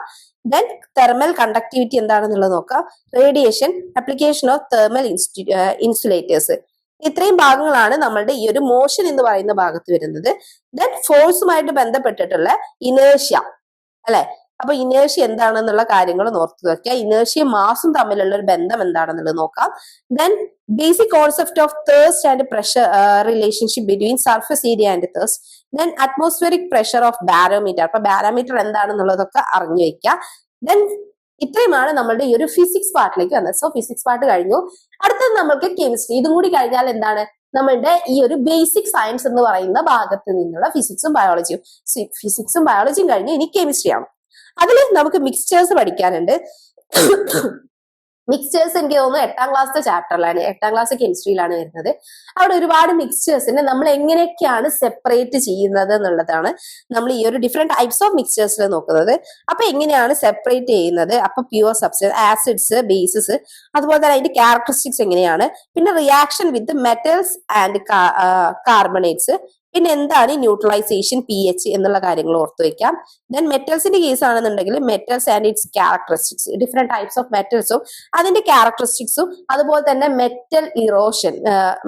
ദെൻ തെർമൽ കണ്ടക്ടിവിറ്റി എന്താണെന്നുള്ളത് നോക്കാം. Radiation application of thermal insulators ഇത്രയും ഭാഗങ്ങളാണ് നമ്മളുടെ ഈ ഒരു മോഷൻ എന്ന് പറയുന്ന ഭാഗത്ത് വരുന്നത്. ദെൻ ഫോഴ്സുമായിട്ട് ബന്ധപ്പെട്ടിട്ടുള്ള ഇനേഷ്യ അല്ലെ? അപ്പൊ ഇനേഴ്ഷ്യ എന്താണെന്നുള്ള കാര്യങ്ങൾ ഓർത്തു വെക്കുക. ഇനേഴ്ഷ്യ മാസും തമ്മിലുള്ള ഒരു ബന്ധം എന്താണെന്നുള്ളത് നോക്കാം. Then basic concept of thrust and pressure relationship between surface area and thrust then atmospheric pressure of barometer അപ്പൊ ബാരോമീറ്റർ എന്താണെന്നുള്ളതൊക്കെ അറിഞ്ഞു വെക്കുക. ദെൻ ഇത്രയുമാണ് നമ്മളുടെ ഈ ഒരു ഫിസിക്സ് പാർട്ടിലേക്ക് വന്നത്. സോ ഫിസിക്സ് പാർട്ട് കഴിഞ്ഞു. അടുത്തത് നമ്മൾക്ക് കെമിസ്ട്രി ഇതും കൂടി കഴിഞ്ഞാൽ എന്താണ്? നമ്മളുടെ ഈ ഒരു ബേസിക് സയൻസ് എന്ന് പറയുന്ന ഭാഗത്ത് നിന്നുള്ള ഫിസിക്സും ബയോളജിയും ഫിസിക്സും ബയോളജിയും കഴിഞ്ഞ് ഇനി കെമിസ്ട്രിയാണ് അതിൽ നമുക്ക് മിക്സ്ചേഴ്സ് പഠിക്കാനുണ്ട്. മിക്സ്ചേഴ്സ് എനിക്ക് തോന്നുന്നു എട്ടാം ക്ലാസ്സിലെ ചാപ്റ്ററിലാണ് എട്ടാം ക്ലാസ് കെമിസ്ട്രിയിലാണ് വരുന്നത്. അവിടെ ഒരുപാട് മിക്സ്ചേഴ്സിനെ നമ്മൾ എങ്ങനെയൊക്കെയാണ് സെപ്പറേറ്റ് ചെയ്യുന്നത് എന്നുള്ളതാണ് നമ്മൾ ഈ ഒരു ഡിഫറെന്റ് ടൈപ്സ് ഓഫ് മിക്സ്ചേഴ്സിൽ നോക്കുന്നത്. അപ്പൊ എങ്ങനെയാണ് സെപ്പറേറ്റ് ചെയ്യുന്നത്? അപ്പൊ പ്യുവർ സബ്സ്റ്റൻസ് ആസിഡ്സ് ബേസസ് അതുപോലെ തന്നെ അതിന്റെ ക്യാരക്ടറിസ്റ്റിക്സ് എങ്ങനെയാണ്? പിന്നെ reaction with metals and carbonates പിന്നെ എന്താണ് ന്യൂട്രലൈസേഷൻ പി എച്ച് എന്നുള്ള കാര്യങ്ങൾ ഓർത്തു വെക്കാം. ദെൻ മെറ്റൽസിന്റെ കേസ് ആണെന്നുണ്ടെങ്കിൽ metals and its characteristics different types of മെറ്റൽസും അതിന്റെ ക്യാരക്ടറിസ്റ്റിക്സും അതുപോലെ തന്നെ മെറ്റൽ ഇറോഷൻ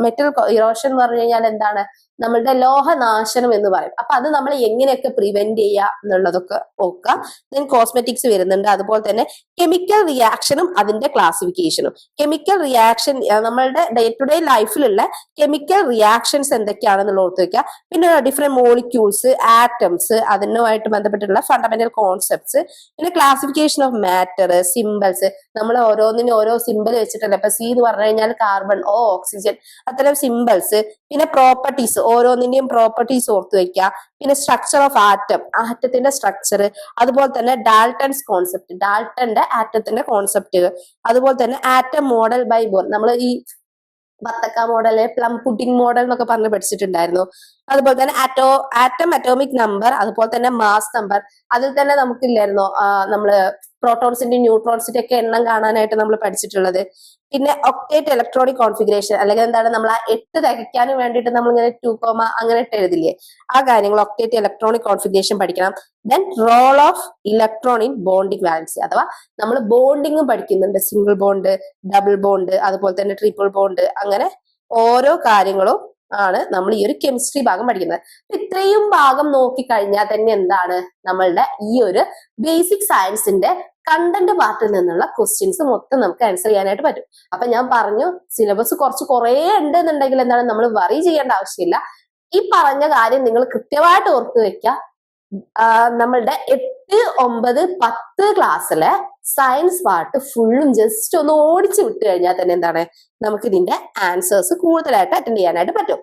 മെറ്റൽ ഇറോഷൻ എന്ന് പറഞ്ഞു കഴിഞ്ഞാൽ എന്താണ്? നമ്മളുടെ ലോഹനാശനം എന്ന് പറയും. അപ്പൊ അത് നമ്മൾ എങ്ങനെയൊക്കെ പ്രിവെന്റ് ചെയ്യുക എന്നുള്ളതൊക്കെ നോക്കാം ദെൻ കോസ്മെറ്റിക്സ് വരുന്നുണ്ട്. അതുപോലെ തന്നെ കെമിക്കൽ റിയാക്ഷനും അതിന്റെ ക്ലാസിഫിക്കേഷനും കെമിക്കൽ റിയാക്ഷൻ നമ്മളുടെ ഡേ ടു ഡേ ലൈഫിലുള്ള കെമിക്കൽ റിയാക്ഷൻസ് എന്തൊക്കെയാണെന്നുള്ള ഓർത്ത് വെക്കുക. പിന്നെ ഡിഫറെന്റ് മോളിക്യൂൾസ് ആറ്റംസ് അതിനുമായിട്ട് ബന്ധപ്പെട്ടിട്ടുള്ള ഫണ്ടമെന്റൽ കോൺസെപ്റ്റ്സ് പിന്നെ ക്ലാസിഫിക്കേഷൻ ഓഫ് മാറ്റർ സിമ്പിൾസ് നമ്മൾ ഓരോന്നിനും ഓരോ സിമ്പിൾ വെച്ചിട്ടുണ്ട് ഇപ്പൊ സി എന്ന് പറഞ്ഞു കഴിഞ്ഞാൽ കാർബൺ ഓ ഓക്സിജൻ അത്തരം സിമ്പിൾസ് പിന്നെ പ്രോപ്പർട്ടീസ് ഓരോന്നിന്റെയും പ്രോപ്പർട്ടീസ് ഓർത്തു വെക്കുക പിന്നെ സ്ട്രക്ചർ ഓഫ് ആറ്റം ആറ്റത്തിന്റെ സ്ട്രക്ചർ അതുപോലെ തന്നെ ഡാൽട്ടൺസ് കോൺസെപ്റ്റ് ഡാൽട്ടന്റെ ആറ്റത്തിന്റെ കോൺസെപ്റ്റ് അതുപോലെ തന്നെ ആറ്റം മോഡൽ ബൈ ബോർ നമ്മൾ ഈ ബത്തക്ക മോഡൽ പ്ലം പുഡിംഗ് മോഡൽ എന്നൊക്കെ പറഞ്ഞ് പഠിച്ചിട്ടുണ്ടായിരുന്നു. അതുപോലെ തന്നെ ആറ്റോ ആറ്റം അറ്റോമിക് നമ്പർ അതുപോലെ തന്നെ മാസ് നമ്പർ അതിൽ തന്നെ നമുക്കില്ലായിരുന്നോ നമ്മൾ പ്രോട്ടോൺസിന്റെ ന്യൂട്രോൺസിന്റെ ഒക്കെ എണ്ണം കാണാനായിട്ട് നമ്മൾ പഠിച്ചിട്ടുള്ളത്. പിന്നെ ഒക്ടേറ്റ് ഇലക്ട്രോണിക് കോൺഫിഗറേഷൻ അല്ലെങ്കിൽ എന്താണ് നമ്മൾ ആ എട്ട് തികയ്ക്കാൻ വേണ്ടിയിട്ട് നമ്മൾ ഇങ്ങനെ ടു കോമ അങ്ങനെ എഴുതില്ലേ ആ കാര്യങ്ങൾ ഒക്ടേറ്റ് ഇലക്ട്രോണിക് കോൺഫിഗറേഷൻ പഠിക്കണം. Then role of electron in bonding valency അഥവാ നമ്മൾ ബോണ്ടിങ്ങും പഠിക്കുന്നുണ്ട്. സിംഗിൾ ബോണ്ട് ഡബിൾ ബോണ്ട് അതുപോലെ തന്നെ ട്രിപ്പിൾ ബോണ്ട് അങ്ങനെ ഓരോ കാര്യങ്ങളും ആണ് നമ്മൾ ഈ ഒരു കെമിസ്ട്രി ഭാഗം പഠിക്കുന്നത്. ഇത്രയും ഭാഗം നോക്കിക്കഴിഞ്ഞാൽ തന്നെ എന്താണ് നമ്മളുടെ ഈ ഒരു ബേസിക് സയൻസിന്റെ കണ്ടന്റ് പാർട്ടിൽ നിന്നുള്ള ക്വസ്റ്റ്യൻസ് മൊത്തം നമുക്ക് ആൻസർ ചെയ്യാനായിട്ട് പറ്റും. അപ്പൊ ഞാൻ പറഞ്ഞു സിലബസ് കുറച്ച് കുറേ ഉണ്ട് എന്നുണ്ടെങ്കിൽ എന്താണ് നമ്മൾ വറി ചെയ്യേണ്ട ആവശ്യമില്ല. ഈ പറഞ്ഞ കാര്യം നിങ്ങൾ കൃത്യമായിട്ട് ഓർത്ത് വെക്കുക. നമ്മളുടെ എട്ട് ഒമ്പത് പത്ത് ക്ലാസ്സിലെ സയൻസ് പാർട്ട് ഫുള്ളും ജസ്റ്റ് ഒന്ന് ഓടിച്ചു വിട്ട് കഴിഞ്ഞാൽ തന്നെ എന്താണ്? നമുക്ക് ഇതിന്റെ ആൻസേഴ്സ് കൂടുതലായിട്ട് അറ്റൻഡ് ചെയ്യാനായിട്ട് പറ്റും.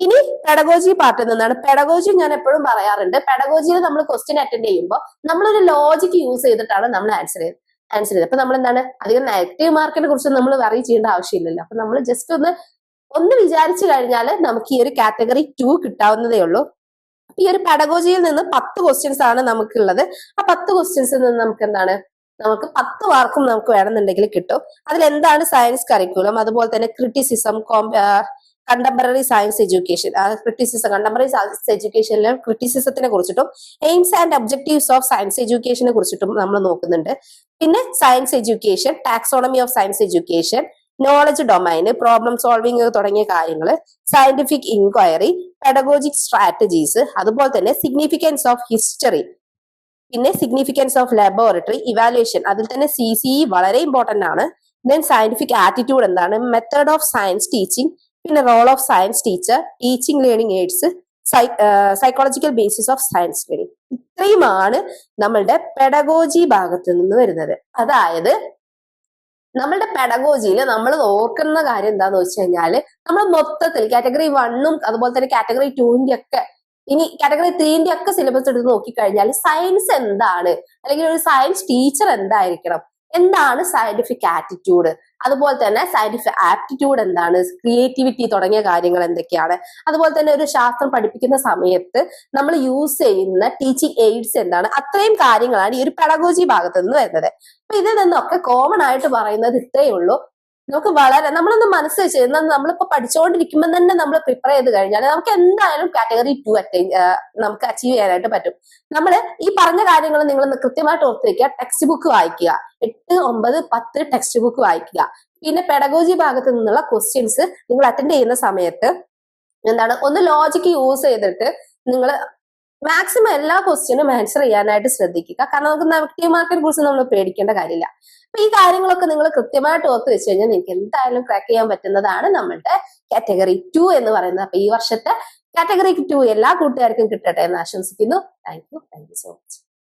ഇനി പെഡഗോജി പാർട്ടിൽ നിന്നാണ്. പെഡഗോജി ഞാൻ എപ്പോഴും പറയാറുണ്ട്. പെഡഗോജിയിൽ നമ്മൾ ക്വസ്റ്റ്യൻ അറ്റൻഡ് ചെയ്യുമ്പോൾ നമ്മളൊരു ലോജിക്ക് യൂസ് ചെയ്തിട്ടാണ് നമ്മൾ ആൻസർ ചെയ്തത് ആൻസർ ചെയ്തത്. അപ്പൊ നമ്മൾ എന്താണ്? അധികം നെഗറ്റീവ് മാർക്കിനെ കുറിച്ച് നമ്മൾ വറി ചെയ്യേണ്ട ആവശ്യമില്ലല്ലോ. അപ്പൊ നമ്മൾ ജസ്റ്റ് ഒന്ന് ഒന്ന് വിചാരിച്ചു കഴിഞ്ഞാൽ നമുക്ക് ഈ ഒരു കാറ്റഗറി ടു കിട്ടാവുന്നതേ ഉള്ളൂ. ഈ ഒരു പടകോജിയിൽ നിന്ന് പത്ത് ക്വസ്റ്റ്യൻസ് ആണ് നമുക്കുള്ളത്. ആ പത്ത് ക്വസ്റ്റ്യൻസിൽ നിന്ന് നമുക്ക് എന്താണ്? നമുക്ക് പത്ത് മാർക്കും നമുക്ക് വേണമെന്നുണ്ടെങ്കിൽ കിട്ടും. അതിൽ എന്താണ് സയൻസ് കറിക്കുലം അതുപോലെ തന്നെ criticism contemporary science education criticism contemporary science എഡ്യൂക്കേഷനിലെ ക്രിറ്റിസിസത്തിനെ കുറിച്ചിട്ടും aims and objectives of science എഡ്യൂക്കേഷനെ കുറിച്ചിട്ടും നമ്മൾ നോക്കുന്നുണ്ട്. പിന്നെ science education taxonomy of science education knowledge domain problem solving തുടങ്ങിയ കാര്യങ്ങൾ സയന്റിഫിക് ഇൻക്വയറി പെഡഗോജിക് സ്ട്രാറ്റജീസ് അതുപോലെ തന്നെ സിഗ്നിഫിക്കൻസ് ഓഫ് ഹിസ്റ്ററി പിന്നെ സിഗ്നിഫിക്കൻസ് ഓഫ് ലബോറട്ടറി ഇവാലുവേഷൻ അതിൽ തന്നെ സി സി ഇ വളരെ ഇമ്പോർട്ടന്റ് ആണ്. ദെൻ സയന്റിഫിക് ആറ്റിറ്റ്യൂഡ് എന്താണ്? മെത്തേഡ് ഓഫ് സയൻസ് ടീച്ചിങ് പിന്നെ role of science teacher teaching learning aids psychological basis of science learning ഇത്രയുമാണ് നമ്മളുടെ പെഡഗോജി ഭാഗത്ത് നിന്ന് വരുന്നത്. അതായത് നമ്മളുടെ പെഡഗോജിയിൽ നമ്മൾ ഓർക്കുന്ന കാര്യം എന്താന്ന് വെച്ച് കഴിഞ്ഞാൽ നമ്മൾ മൊത്തത്തിൽ കാറ്റഗറി വണ്ണും അതുപോലെ തന്നെ കാറ്റഗറി ടുവിന്റെ ഒക്കെ ഇനി കാറ്റഗറി ത്രീന്റെ ഒക്കെ സിലബസ് എടുത്ത് നോക്കിക്കഴിഞ്ഞാൽ സയൻസ് എന്താണ്? അല്ലെങ്കിൽ ഒരു സയൻസ് ടീച്ചർ എന്തായിരിക്കണം? എന്താണ് സയന്റിഫിക് ആറ്റിറ്റ്യൂഡ് അതുപോലെ തന്നെ സയന്റിഫിക് ആപ്റ്റിറ്റ്യൂഡ് എന്താണ്? ക്രിയേറ്റിവിറ്റി തുടങ്ങിയ കാര്യങ്ങൾ എന്തൊക്കെയാണ്? അതുപോലെ തന്നെ ഒരു ശാസ്ത്രം പഠിപ്പിക്കുന്ന സമയത്ത് നമ്മൾ യൂസ് ചെയ്യുന്ന ടീച്ചിങ് എയ്ഡ്സ് എന്താണ്? അത്രയും കാര്യങ്ങളാണ് ഈ ഒരു പെഡഗോജി ഭാഗത്ത് നിന്ന് വരുന്നത്. അപ്പൊ ഇതിൽ നിന്നൊക്കെ കോമൺ ആയിട്ട് പറയുന്നത് ഇത്രയേ ഉള്ളൂ. നമുക്ക് വളരെ നമ്മളൊന്ന് മനസ്സ് വെച്ച് നമ്മളിപ്പോ പഠിച്ചുകൊണ്ടിരിക്കുമ്പോൾ തന്നെ നമ്മൾ പ്രിപ്പയർ ചെയ്ത് കഴിഞ്ഞാൽ നമുക്ക് എന്തായാലും കാറ്റഗറി ടു അറ്റൈൻ നമുക്ക് അച്ചീവ് ചെയ്യാനായിട്ട് പറ്റും. നമ്മൾ ഈ പറഞ്ഞ കാര്യങ്ങൾ നിങ്ങൾ കൃത്യമായിട്ട് ഓർത്ത് വെക്കുക ടെക്സ്റ്റ് ബുക്ക് വായിക്കുക. എട്ട് ഒമ്പത് പത്ത് ടെക്സ്റ്റ് ബുക്ക് വായിക്കുക. പിന്നെ പെഡഗോജി ഭാഗത്ത് നിന്നുള്ള ക്വസ്റ്റ്യൻസ് നിങ്ങൾ അറ്റൻഡ് ചെയ്യുന്ന സമയത്ത് എന്താണ് ഒന്ന് ലോജിക്ക് യൂസ് ചെയ്തിട്ട് നിങ്ങൾ മാക്സിമം എല്ലാ ക്വസ്റ്റ്യനും ആൻസർ ചെയ്യാനായിട്ട് ശ്രദ്ധിക്കുക. കാരണം നമുക്ക് നെഗറ്റീവ് മാർക്കിനെ കുറിച്ച് നമ്മൾ പേടിക്കേണ്ട കാര്യമില്ല. അപ്പൊ ഈ കാര്യങ്ങളൊക്കെ നിങ്ങൾ കൃത്യമായിട്ട് ഓർത്ത് വെച്ച് കഴിഞ്ഞാൽ നിങ്ങൾക്ക് എന്തായാലും ക്രാക്ക് ചെയ്യാൻ പറ്റുന്നതാണ് നമ്മളുടെ കാറ്റഗറി ടു എന്ന് പറയുന്നത്. അപ്പൊ ഈ വർഷത്തെ കാറ്റഗറി ടു എല്ലാ കൂട്ടുകാർക്കും കിട്ടട്ടെ എന്ന് ആശംസിക്കുന്നു. Thank you thank you so much